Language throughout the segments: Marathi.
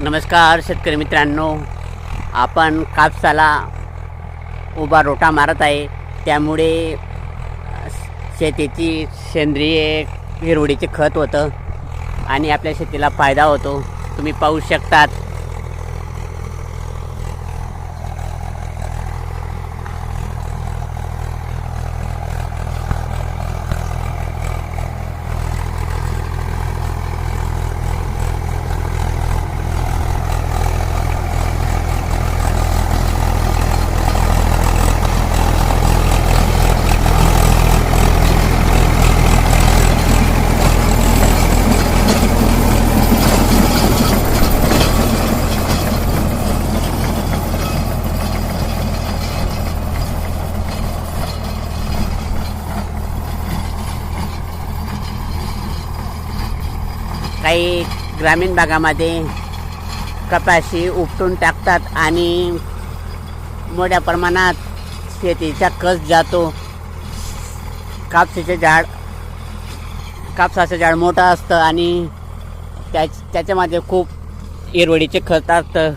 नमस्कार शेतकरी मित्रांनो. आपण कापसाला उभा रोटा मारत आहे. त्यामुळे शेतीची सेंद्रिय हिरवडीचे खत होतं आणि आपल्या शेतीला फायदा होतो. तुम्ही पाहू शकतात काही ग्रामीण भागामध्ये कपाशी उपटून टाकतात आणि मोठ्या प्रमाणात शेतीचा कस जातो. कापसाचे झाड कापसाचं झाड मोठं असतं आणि त्या त्याच्यामध्ये खूप हिरवडीचे खत असतं.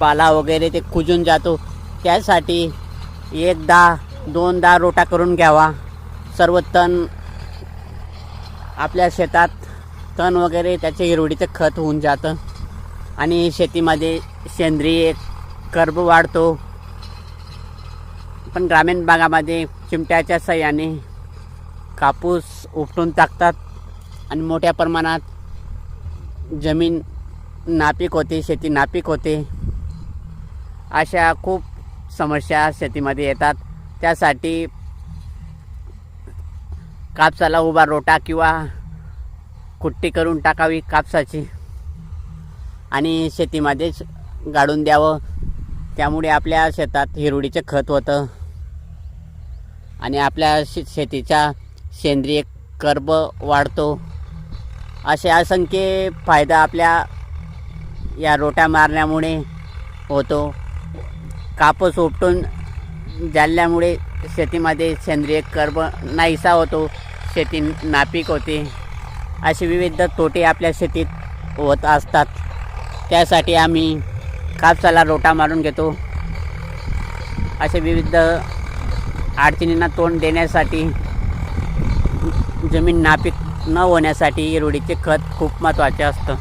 पाला वगैरे ते कुजून जातो. त्यासाठी एकदा दोनदा रोटा करून घ्यावा. सर्व तण आपल्या शेतात तण वगैरे त्याचे हिरवडीचं खत होऊन जातं. आणि शेतीमध्ये सेंद्रिय कर्ब वाढतो. पण ग्रामीण भागामध्ये चिमट्याच्या सह्याने कापूस उपटून टाकतात आणि मोठ्या प्रमाणात जमीन नापीक होते शेती नापीक होते. अशा खूप समस्या शेतीमध्ये येतात. त्यासाठी कापसाला उभा रोटा किंवा कुट्टी करून टाकावी कापसाची. आणि शेतीमध्येच गाडून द्यावं. त्यामुळे आपल्या शेतात हिरवडीचं खत होतं. आणि आपल्या शे शेतीचा सेंद्रिय कर्ब वाढतो. असे असंख्य फायदा आपल्या या रोट्या मारण्यामुळे होतो. कापूस उपटून जाळल्यामुळे शेतीमध्ये सेंद्रिय कर्ब नाहीसा होतो. शेती नापीक होते. असे विविध तोटे आपल्या शेतीत होत असतात. त्यासाठी आम्ही कापसाला रोटा मारून घेतो. असे विविध अडचणींना तोंड देण्यासाठी जमीन नापीक न होण्यासाठी रुढीचे खत खूप महत्त्वाचे असतं.